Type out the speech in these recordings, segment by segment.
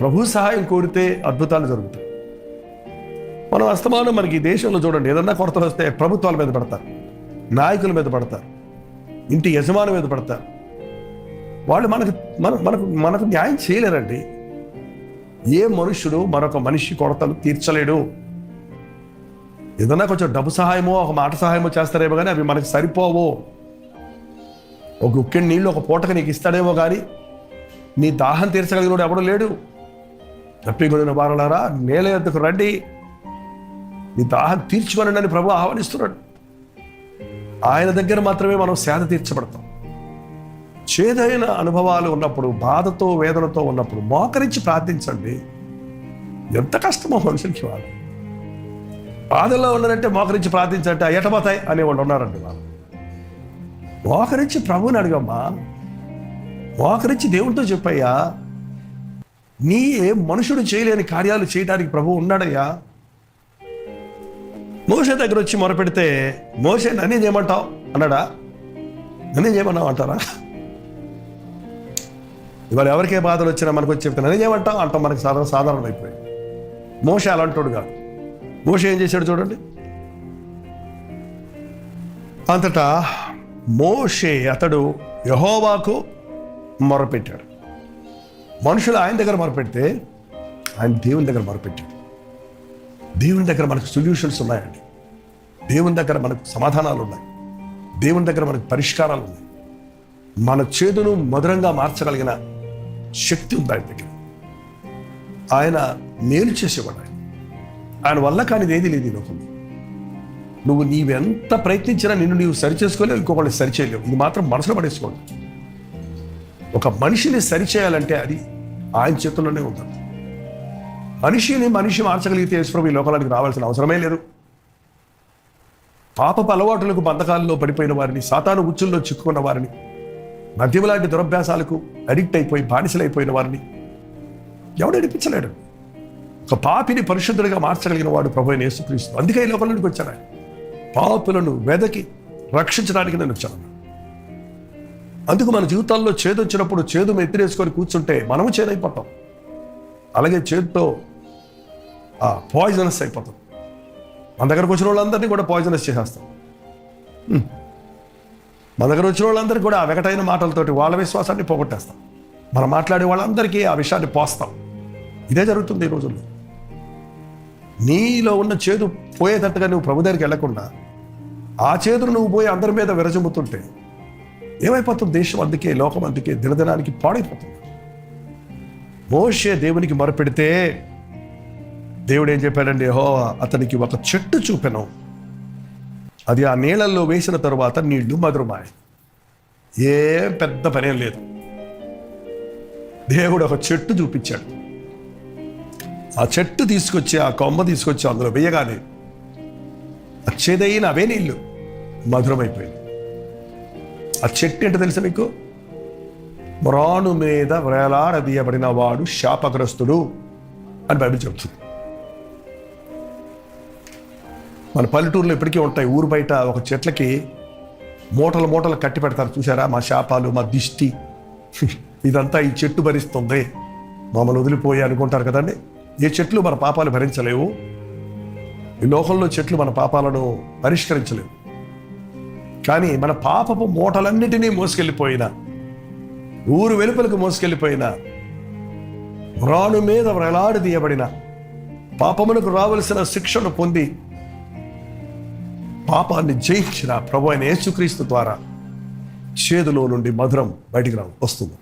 ప్రభు సహాయం కోరితే అద్భుతాలు జరుగుతాయి. మనం అస్తమానం మనకి ఈ దేశంలో చూడండి ఏదన్నా కొరతలు వస్తే ప్రభుత్వాల మీద పడతారు నాయకుల మీద పడతారు ఇంటి యజమాని మీద పడతారు. వాళ్ళు మనకు మన మనకు మనకు న్యాయం చేయలేరండి. ఏ మనుష్యుడు మరొక మనిషి కొరతలు తీర్చలేడు. ఏదన్నా కొంచెం డబ్బు సహాయమో ఒక మాట సహాయమో చేస్తారేమో కానీ అవి మనకి సరిపోవు. ఒక ఉక్కిడి నీళ్ళు ఒక పూటకి నీకు ఇస్తాడేమో కానీ నీ దాహం తీర్చగలిగినోడు ఎవడో లేడు. తప్పికొనిన వారలారా నేల ఎద్దకు రండి. మీ దాహం తీర్చుకొనండి ప్రభు ఆహ్వానిస్తున్నాడు. ఆయన దగ్గర మాత్రమే మనం సేద తీర్చబడతాం. చేదైన అనుభవాలు ఉన్నప్పుడు బాధతో వేదనతో ఉన్నప్పుడు మోకరించి ప్రార్థించండి. ఎంత కష్టమో మనుషులకి వాళ్ళు బాధల్లో ఉన్నారంటే మోకరించి ప్రార్థించంటే ఎటపోతాయి అనేవాళ్ళు ఉన్నారండి వాళ్ళు. మోకరించి ప్రభుని అడగమ్మా. మోకరించి దేవునితో చెప్పయ్యా. నీ ఏ మనుషుడు చేయలేని కార్యాలు చేయడానికి ప్రభు ఉన్నాడయ్యా? మోసే దగ్గర వచ్చి మొరపెడితే మోసే నన్నేం చేయమంటావు? అన్నాడా? నన్నేం చేయమన్నావు అంటారా? ఇవాళ ఎవరికే బాధలు వచ్చినా మనకు వచ్చి చెప్తే నన్నేం చేయమంటావు? అంటాం మనకి సాధారణ సాధారణం అయిపోయింది మోసే అలాంటోడు కాదు. మోస ఏం చేశాడు చూడండి. అంతటా మోషే అతడు యహోవాకు మొరపెట్టాడు. మనుషులు ఆయన దగ్గర మొరపెడితే ఆయన దేవుని దగ్గర మొరపెట్టాడు. దేవుని దగ్గర మనకు సొల్యూషన్స్ ఉన్నాయండి. దేవుని దగ్గర మనకు సమాధానాలు ఉన్నాయి. దేవుని దగ్గర మనకు పరిష్కారాలు ఉన్నాయి. మన చేతును మధురంగా మార్చగలిగిన శక్తి ఉంది ఆయన దగ్గర. ఆయన మేలు చేసేవాడు ఆయన. ఆయన వల్ల కానిది ఏది లేదు లోకంలో. నువ్వు నీవెంత ప్రయత్నించినా నిన్ను నీవు సరిచేసుకోలేవు ఇంకొకళ్ళు సరిచేయలేవు. ఇది మాత్రం మనసులో పడేసుకోండి ఒక మనిషిని సరిచేయాలంటే అది ఆయన చేతుల్లోనే ఉంటుంది మనిషిని మనిషి మార్చగలిగితే యేసుప్రభు ఈ లోకాలకు రావాల్సిన అవసరమే లేదు. పాపపు అలవాటులకు బంధకాలలో పడిపోయిన వారిని సాతాను ఉచ్చుల్లో చిక్కుకున్న వారిని మద్యం లాంటి దురభ్యాసాలకు అడిక్ట్ అయిపోయి బానిసలైపోయిన వారిని ఎవడు నడిపించలేడు. ఒక పాపిని పరిశుద్ధుడిగా మార్చగలిగిన వాడు ప్రభు యేసుక్రీస్తు. అందుకే ఈ లోకంలోకి వచ్చాను పాపులను వెదకి రక్షించడానికి నేను వచ్చాను. అందుకు మన జీవితాల్లో చేదు వచ్చినప్పుడు చేదు ఎత్తిరేసుకొని కూర్చుంటే మనము చేదైపోతాం. అలాగే చేదుతో పాయిజనస్ అయిపోతాం. మన దగ్గరకు వచ్చిన వాళ్ళందరినీ కూడా పాయిజనస్ చేసేస్తాం. మన దగ్గర వచ్చిన వాళ్ళందరికీ కూడా ఆ వెకటైన మాటలతోటి వాళ్ళ విశ్వాసాన్ని పోగొట్టేస్తాం. మనం మాట్లాడే వాళ్ళందరికీ ఆ విషయాన్ని పోస్తాం. ఇదే జరుగుతుంది ఈ రోజుల్లో. నీలో ఉన్న చేదు పోయేటట్టుగా నువ్వు ప్రభు దగ్గరికి వెళ్ళకుండా ఆ చేతులు నువ్వు పోయి అందరి మీద విరజుముతుంటే ఏమైపోతుంది? దేశం అందుకే లోకం అందుకే దినదినానికి పాడైపోతుంది. మోషే దేవునికి మొరపెడితే దేవుడు ఏం చెప్పాడండి? హో అతనికి ఒక చెట్టు చూపెను. అది ఆ నీళ్ళల్లో వేసిన తరువాత నీళ్ళు మధురమాయి. ఏం పెద్ద పనేం లేదు. దేవుడు ఒక చెట్టు చూపించాడు. ఆ చెట్టు తీసుకొచ్చి ఆ కొమ్మ తీసుకొచ్చి అందులో వేయగానే ఆ చేదైన అవే నీళ్ళు మధురమైపోయింది ఆ చెట్టు ఏంటో తెలుసా మీకు? మ్రాను మీద వేలాడదీయబడిన వాడు శాపగ్రస్తుడు అని బైబిల్ చెప్తుంది. మన పల్లెటూరులో ఇప్పటికీ ఉంటాయి. ఊరు బయట ఒక చెట్లకి మూటలు మూటలు కట్టి పెడతారు. చూసారా మా శాపాలు మా దిష్టి. ఇదంతా ఈ చెట్టు భరిస్తుంది. మమ్మల్ని వదిలిపోయి అనుకుంటారు కదండి. ఏ చెట్లు మన పాపాలు భరించలేవు. ఈ లోకంలో చెట్లు మన పాపాలను పరిష్కరించలేవు. కానీ మన పాపపు మూటలన్నిటినీ మోసుకెళ్ళిపోయిన ఊరు వెలుపలకు మోసుకెళ్ళిపోయిన రాను మీద వ్రలాడదీయబడిన పాపమునకు రావలసిన శిక్షను పొంది పాపాన్ని జయించిన ప్రభు అయిన యేసుక్రీస్తు ద్వారా చేదులో నుండి మధురం బయటికి రా వస్తుంది.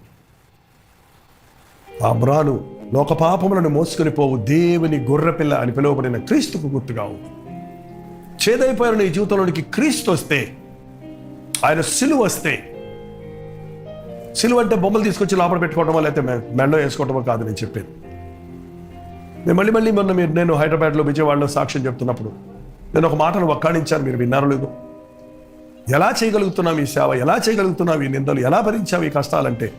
ఆ మ్రాను లోక పాపములను మోసుకొని పోవు దేవుని గొర్రెపిల్ల అని పిలువబడిన క్రీస్తుకు గుర్తుగా చేదైపోయిన నీ జీవితంలోనికి క్రీస్తు వస్తే ఆయన సిలువ వస్తే సిలువ అంటే బొమ్మలు తీసుకొచ్చి లోపల పెట్టుకోవటమో లేకపోతే మెండో వేసుకోవటమో కాదు నేను చెప్పేది. నేను మళ్ళీ మళ్ళీ మొన్న మీరు నేను హైదరాబాద్లో విజయవాడలో సాక్ష్యం చెప్తున్నప్పుడు నేను ఒక మాటను వక్కాణించాను మీరు విన్నారు లేదు. ఎలా చేయగలుగుతున్నావు ఈ సేవ? ఎలా చేయగలుగుతున్నావు ఈ నిందలు? ఎలా భరించావు ఈ కష్టాలంటే?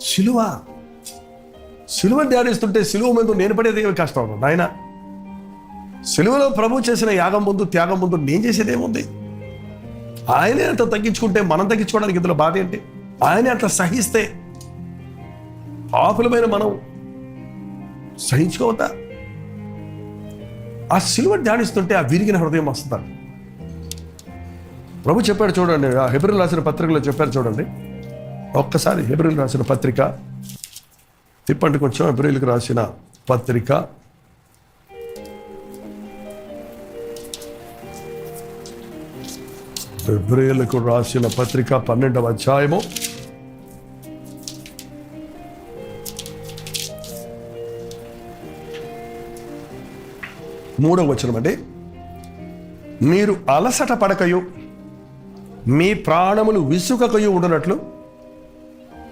సిలువ. సిలువ ధ్యానిస్తుంటే సిలువ ముందు నేను పడేది ఏమి కష్టం? నాయన. సిలువలో ప్రభు చేసిన యాగం ముందు త్యాగం ముందు నేను చేసేదేముంది ఆయనే అంత తగ్గించుకుంటే మనం తగ్గించుకోవడానికి ఇందులో బాధ ఏంటి? ఆయనే అట్లా సహిస్తే పాపులమైన మనం సహించుకోవద్దా? ఆ సిలువ ధ్యానిస్తుంటే ఆ విరిగిన హృదయం వస్తుంది? ప్రభు చెప్పాడు చూడండి ఆ హెబ్రిల్ రాసిన పత్రికలో చెప్పారు చూడండి. ఒక్కసారి హెబ్రిల్ రాసిన పత్రిక తిప్పండి కొంచెం హెబ్రిల్కి రాసిన పత్రిక. హెబ్రిలకు రాసిన పత్రిక పన్నెండవ అధ్యాయము. మూడవ వచనం అండి. మీరు అలసట పడకయు మీ ప్రాణములు విసుకకయు ఉండనట్లు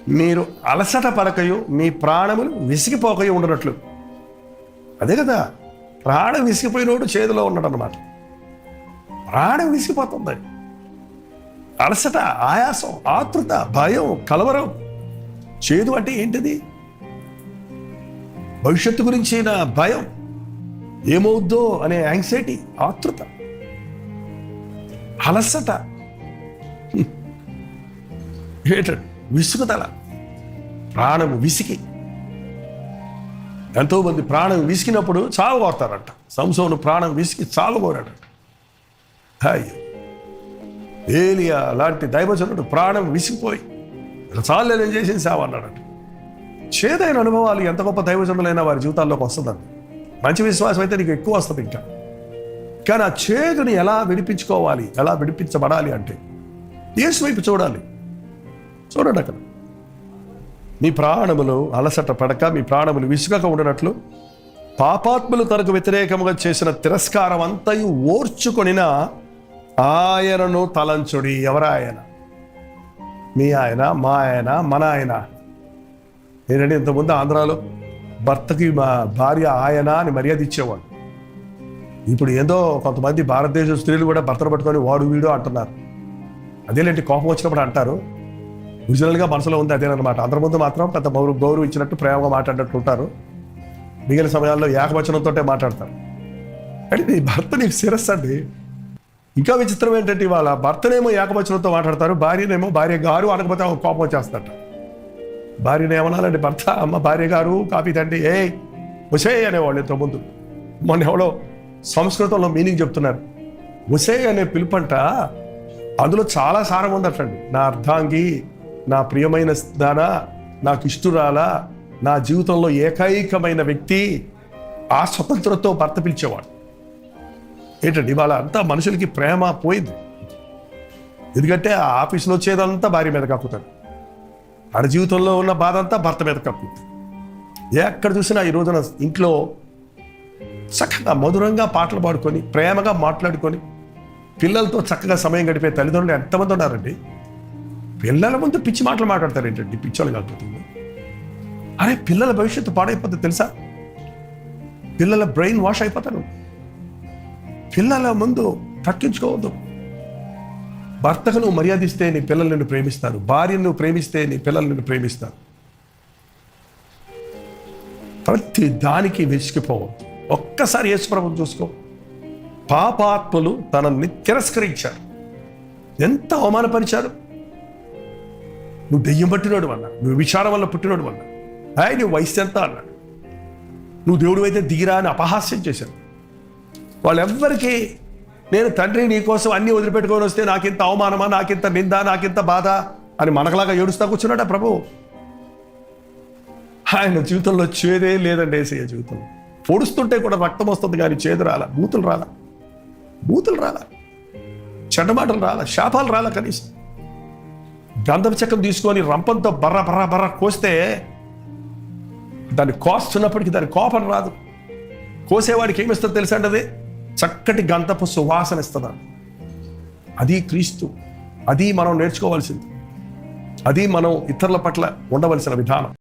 మీరు అలసట పడకయు మీ ప్రాణములు విసిగిపోకయు ఉండనట్లు. అదే కదా ప్రాణం విసిగిపోయినోడు చేతిలో ఉన్నాడు అనమాట ప్రాణం విసిగిపోతుంది. అలసట ఆయాసం ఆతృత భయం కలవరం. చేదు అంటే ఏంటిది? భవిష్యత్తు గురించి నా భయం. ఏమవుద్దో అనే యాంగ్జైటీ ఆతృత అలసట. ఏంటండి విసుగుదల ప్రాణము విసికి ఎంతోమంది ప్రాణం విసికినప్పుడు చావు కోరతారంట. సంసోను ప్రాణం విసికి చావు కోరాడట. అయ్యో. ఏలియా లాంటి దైవజనుడు ప్రాణం విసిగిపోయి చాలు నేను చేసిన సేవ అన్నాడట చేదైన అనుభవాలు ఎంత గొప్ప దైవజనులైనా వారి జీవితాల్లోకి వస్తుందండి. మంచి విశ్వాసం అయితే నీకు ఎక్కువ వస్తుంది ఇంకా. కానీ ఆ చేదుని ఎలా విడిపించుకోవాలి ఎలా విడిపించబడాలి అంటే యేసు వైపు చూడాలి. చూడండి అక్కడ. మీ ప్రాణములు అలసట పడక మీ ప్రాణములు విసుగక ఉండనట్లు పాపాత్ములు తనకు వ్యతిరేకముగా చేసిన తిరస్కారం అంతయు ఓర్చుకొనినా ఆయనను తలంచుడి ఎవరాయన మీ ఆయన మా ఆయన మన ఆయన. ఏంటంటే ఇంతకుముందు ఆంధ్రాలో భర్తకి మా భార్య ఆయన అని మర్యాద ఇచ్చేవాడు. ఇప్పుడు ఏదో కొంతమంది భారతదేశ స్త్రీలు కూడా భర్తను పట్టుకొని వాడు వీడు అంటున్నారు. అదేలేంటి కోపం వచ్చినప్పుడు అంటారు. ఒరిజినల్గా మనసులో ఉంది అదేనమాట అందరి ముందు మాత్రం పెద్ద గౌరవ గౌరవం ఇచ్చినట్టు ప్రేమగా మాట్లాడినట్టు ఉంటారు. మిగిలిన సమయాల్లో ఏకవచనంతో మాట్లాడతారు. అంటే నీ భర్త నీకు శిరస్సు అండి. ఇంకా విచిత్రం ఏంటంటే ఇవాళ భర్తనేమో ఏకవచనంతో మాట్లాడతారు భార్యనేమో భార్య గారు అనకపోతే ఆమెకు కోపం వచ్చేస్తాట భార్యను ఏమనాలండి భర్త? అమ్మ భార్య గారు కాపీ తండ్రి ఏ ఉసే అనేవాళ్ళు ఇంత ముందు. మొన్న ఎవడో సంస్కృతంలో మీనింగ్ చెప్తున్నారు. ఉసే అనే పిలుపంట అందులో చాలా సారం ఉందటండి. నా అర్ధాంగి నా ప్రియమైన దానా నాకు ఇష్టురాలా నా జీవితంలో ఏకైకమైన వ్యక్తి ఆ స్వతంత్రంతో భర్త పిలిచేవాడు. ఏంటండి ఇవాళ అంతా మనుషులకి ప్రేమ పోయింది. ఎందుకంటే ఆ ఆఫీసులో వచ్చేదంతా భార్య మీద కప్పుతారు ఆడ జీవితంలో ఉన్న బాధ అంతా భర్త మీద కప్పుతుంది ఎక్కడ చూసినా ఈ రోజున ఇంట్లో చక్కగా మధురంగా పాటలు పాడుకొని ప్రేమగా మాట్లాడుకొని పిల్లలతో చక్కగా సమయం గడిపే తల్లిదండ్రులు ఎంతమంది ఉన్నారండి? పిల్లల ముందు పిచ్చి మాటలు మాట్లాడతారు ఏంటండి? పిచ్చోళ్ళు కాకపోతుంది అరే పిల్లల భవిష్యత్తు పాడైపోతుంది తెలుసా? పిల్లల బ్రెయిన్ వాష్ అయిపోతారు. పిల్లల ముందు తక్కించుకోవద్దు భర్తకు నువ్వు మర్యాదిస్తే నీ పిల్లలు నిన్ను ప్రేమిస్తారు. భార్యను నువ్వు ప్రేమిస్తే నీ పిల్లలు నిన్ను ప్రేమిస్తారు. ప్రతి దానికి విసిగిపోవద్దు. ఒక్కసారి యేసుప్రభు చూసుకో. పాపాత్మలు తనని తిరస్కరించారు. ఎంత అవమానపరిచారు? నువ్వు దెయ్యం పట్టినోడు అన్నా. నువ్వు విచారం వల్ల పుట్టినోడు అన్నా. ఆయన నువ్వు వయసు ఎంత అన్నాడు? నువ్వు దేవుడు అయితే దిగిరా అని అపహాస్యం చేశారు. వాళ్ళెవ్వరికీ నేను తండ్రి నీకోసం అన్నీ అన్ని వదిలిపెట్టుకొని వస్తే నాకింత అవమానమా నాకింత నింద నాకింత బాధ అని మనకలాగా ఏడుస్తా కూర్చున్నాడా ప్రభు? ఆయన జీవితంలో చేదే లేదండి ఏసయ్య జీవితంలో. పొడుస్తుంటే కూడా రక్తం వస్తుంది కానీ చేదు రాలా బూతులు రాల బూతులు రాల చెడ్డమాటలు రాలా శాపాలు రాలా కనీసం. గంధం చెక్కం తీసుకొని రంపంతో బర్ర బర్ర బర్ర కోస్తే దాన్ని కోస్తున్నప్పటికీ దాని కోపం రాదు. కోసేవాడికి ఏమిస్తుంది తెలుసా అండి అది? చక్కటి గంతపు సువాసన ఇస్తుంది అది క్రీస్తు. అది మనం నేర్చుకోవాల్సింది. అది మనం ఇతరుల పట్ల ఉండవలసిన విధానం.